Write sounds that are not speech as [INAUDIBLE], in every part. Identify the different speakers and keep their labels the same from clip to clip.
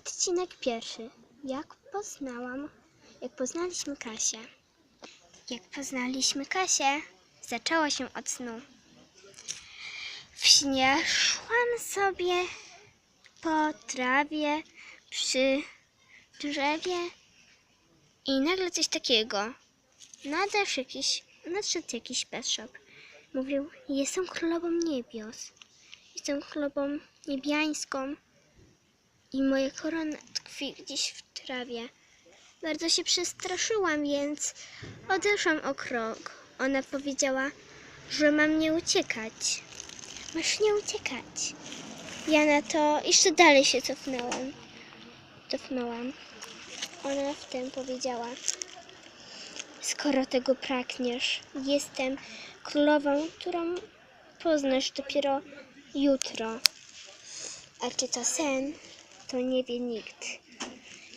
Speaker 1: Odcinek pierwszy. Jak poznałam, jak poznaliśmy Kasię. Jak poznaliśmy Kasię, zaczęło się od snu. W śnie szłam sobie po trawie przy drzewie i nagle coś takiego. Nadeszł jakiś, nadszedł jakiś pet shop. Mówił, jestem królową niebios. Jestem królową niebiańską i moja korona tkwi gdzieś w trawie. Bardzo się przestraszyłam, więc odeszłam o krok. Ona powiedziała, że mam nie uciekać. Masz nie uciekać. Ja na to jeszcze dalej się cofnęłam. Cofnęłam. Ona wtem powiedziała, skoro tego pragniesz, jestem królową, którą poznasz dopiero jutro. A czy to sen? To nie wie nikt.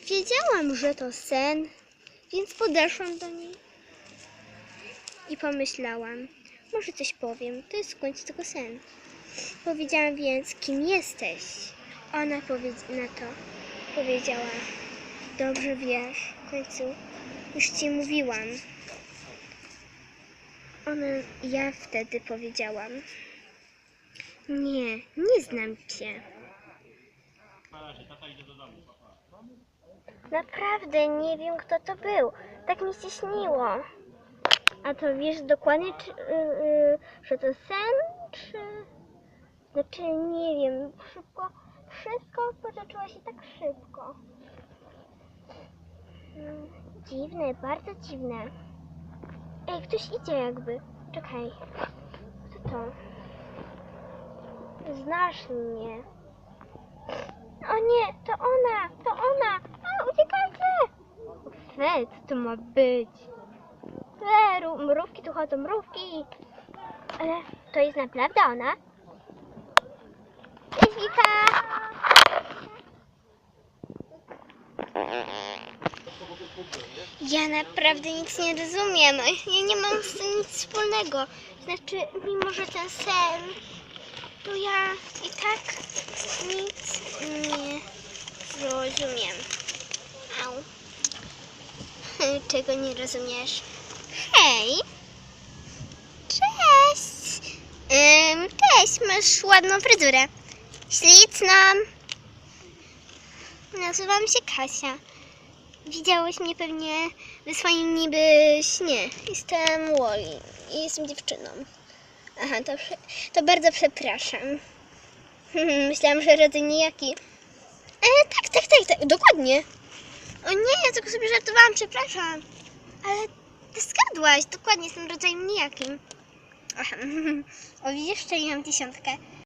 Speaker 1: Wiedziałam, że to sen, więc podeszłam do niej i pomyślałam, może coś powiem, to jest w końcu tylko sen. Powiedziałam więc, kim jesteś? Ona na to powiedziała, dobrze wiesz, w końcu już ci mówiłam. Ona, ja wtedy powiedziałam, nie, nie znam cię. Naprawdę nie wiem, kto to był. Tak mi się śniło. A to wiesz dokładnie, czy, yy, yy, że to sen, czy... Znaczy, nie wiem, szybko... Wszystko potoczyło się tak szybko. Mm, Dziwne, bardzo dziwne. Ej, ktoś idzie jakby. Czekaj. Kto to? Znasz mnie. O nie, to ona, to ona. A, uciekajcie! Co to ma być? Fe, ró- mrówki tu chodzą, mrówki. Ale to jest naprawdę ona? Cześć! Ja naprawdę nic nie rozumiem. Ja nie mam z tym nic wspólnego. Znaczy, mimo że ten sen, to ja i tak nic nie rozumiem. Au. [LAUGHS] Czego nie rozumiesz? Hej! Cześć! Ym, cześć, masz ładną fryzurę. Śliczną. Nazywam się Kasia. Widziałeś mnie pewnie w swoim niby śnie. Jestem Wally i jestem dziewczyną. Aha, to, to bardzo przepraszam. [LAUGHS] Myślałam, że rodzaj niejaki. E, tak, tak, tak, tak, dokładnie. O nie, ja tylko sobie żartowałam, przepraszam. Ale ty zgadłaś, dokładnie, jestem rodzajem nijakim. Aha, [LAUGHS] o widzisz, jeszcze mam dziesiątkę.